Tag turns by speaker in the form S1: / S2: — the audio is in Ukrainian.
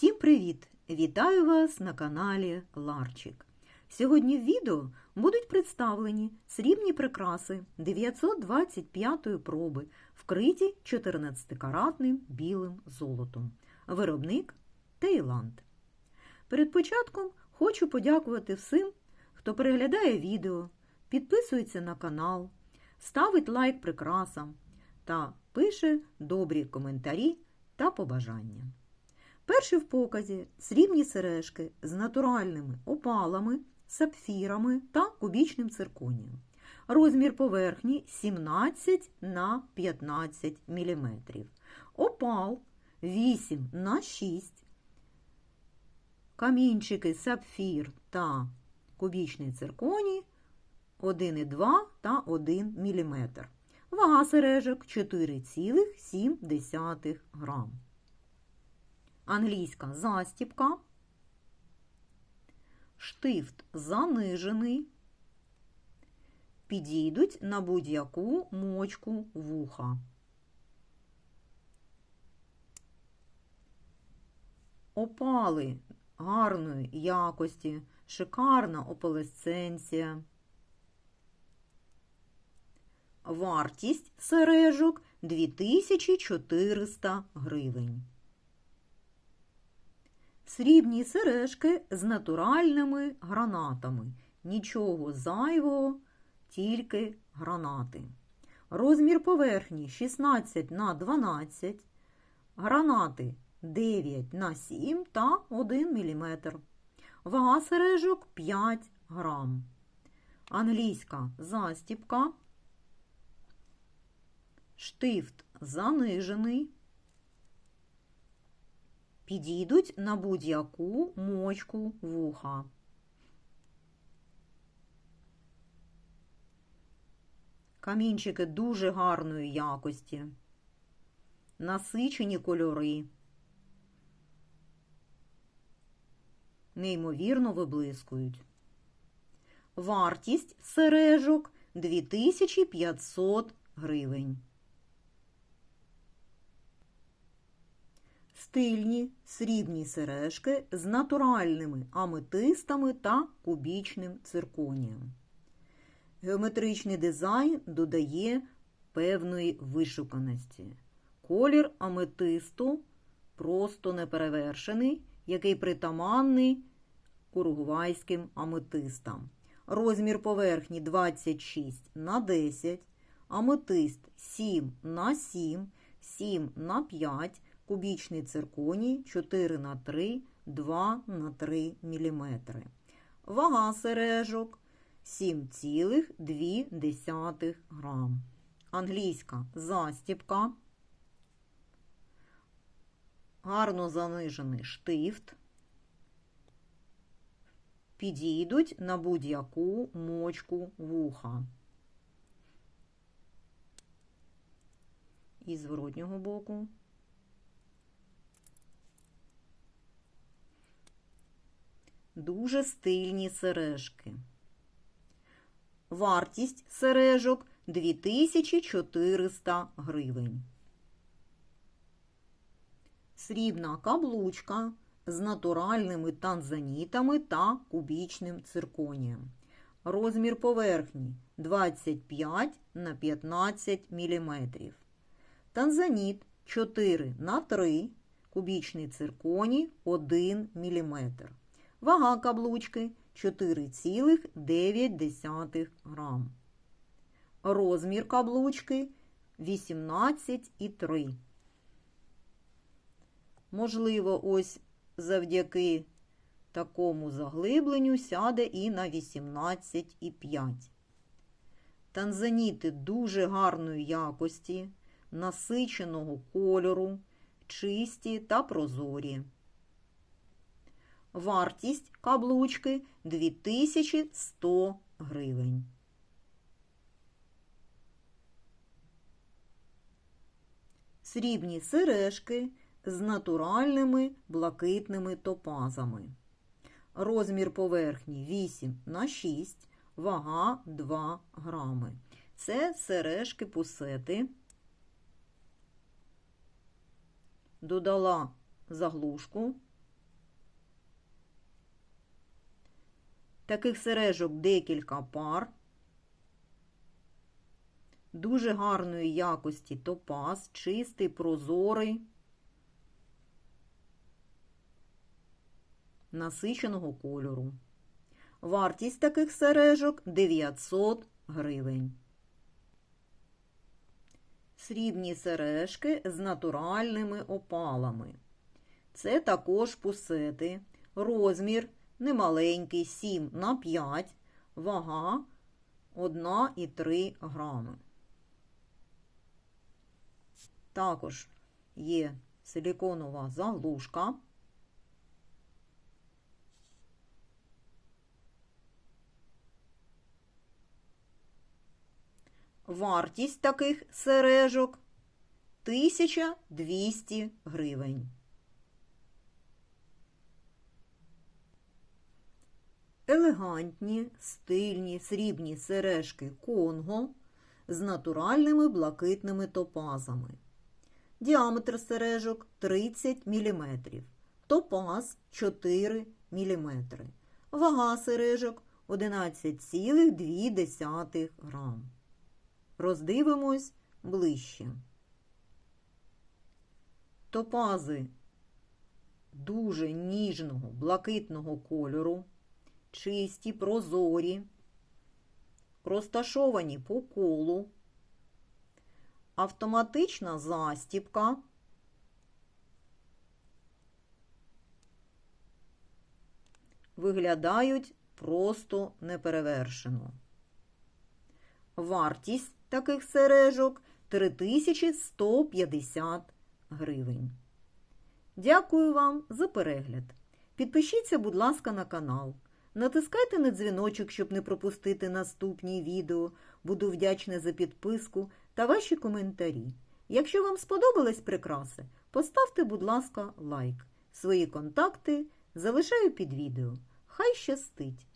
S1: Всім привіт! Вітаю вас на каналі Ларчик. Сьогодні в відео будуть представлені срібні прикраси 925-ї проби, вкриті 14-каратним білим золотом. Виробник Таїланд. Перед початком хочу подякувати всім, хто переглядає відео, підписується на канал, ставить лайк прикрасам та пише добрі коментарі та побажання. Перші в показі срібні сережки з натуральними опалами, сапфірами та кубічним цирконієм. Розмір поверхні 17 на 15 мм. Опал 8 на 6 Камінчики сапфір та кубічний цирконій 1,2 та 1 мм. Вага сережок 4,7 грам. Англійська застіпка, штифт занижений, підійдуть на будь-яку мочку вуха. Опали гарної якості, шикарна опалесценція. Вартість сережок 2400 гривень. Срібні сережки з натуральними гранатами. Нічого зайвого, тільки гранати. Розмір поверхні 16 на 12, гранати 9 на 7 та 1 мм. Вага сережок 5 грам. Англійська застіпка. Штифт занижений. Підійдуть на будь-яку мочку вуха. Камінчики дуже гарної якості, насичені кольори, неймовірно виблискують. Вартість сережок 2500 гривень. Стильні срібні сережки з натуральними аметистами та кубічним цирконієм. Геометричний дизайн додає певної вишуканості. Колір аметисту просто неперевершений, який притаманний уругвайським аметистам. Розмір поверхні 26 на 10, аметист 7 на 7, 7 на 5 кубічний цирконій 4 на 3, 2 на 3 мм. Вага сережок 7,2 грам. Англійська застіпка. Гарно занижений штифт. Підійдуть на будь-яку мочку вуха. І зворотнього боку. Дуже стильні сережки. Вартість сережок 2400 гривень. Срібна каблучка з натуральними танзанітами та кубічним цирконієм. Розмір поверхні 25 на 15 мм. Танзаніт 4 на 3 кубічний цирконій 1 мм. Вага каблучки 4,9 грам. Розмір каблучки 18,3. Можливо, ось завдяки такому заглибленню сяде і на 18,5. Танзаніти дуже гарної якості, насиченого кольору, чисті та прозорі. Вартість каблучки 2100 гривень. Срібні сережки з натуральними блакитними топазами. Розмір поверхні 8 на 6, вага 2 грами. Це сережки пусети. Додала заглушку Таких сережок декілька пар. Дуже гарної якості топаз, чистий, прозорий, насиченого кольору. Вартість таких сережок 900 гривень. Срібні сережки з натуральними опалами. Це також пусети. Розмір немаленький 7 на 5, вага 1,3 грами. Також є силіконова заглушка. Вартість таких сережок 1200 гривень. Елегантні, стильні срібні сережки Конго з натуральними блакитними топазами. Діаметр сережок 30 мм, топаз 4 мм. Вага сережок 11,2 грам. Роздивимось ближче. Топази дуже ніжного блакитного кольору, чисті, прозорі, розташовані по колу, автоматична застіпка, виглядають просто неперевершено. Вартість таких сережок 3150 гривень. Дякую вам за перегляд. Підпишіться, будь ласка, на канал. Натискайте на дзвіночок, щоб не пропустити наступні відео. Буду вдячна за підписку та ваші коментарі. Якщо вам сподобались прикраси, поставте, будь ласка, лайк. Свої контакти залишаю під відео. Хай щастить!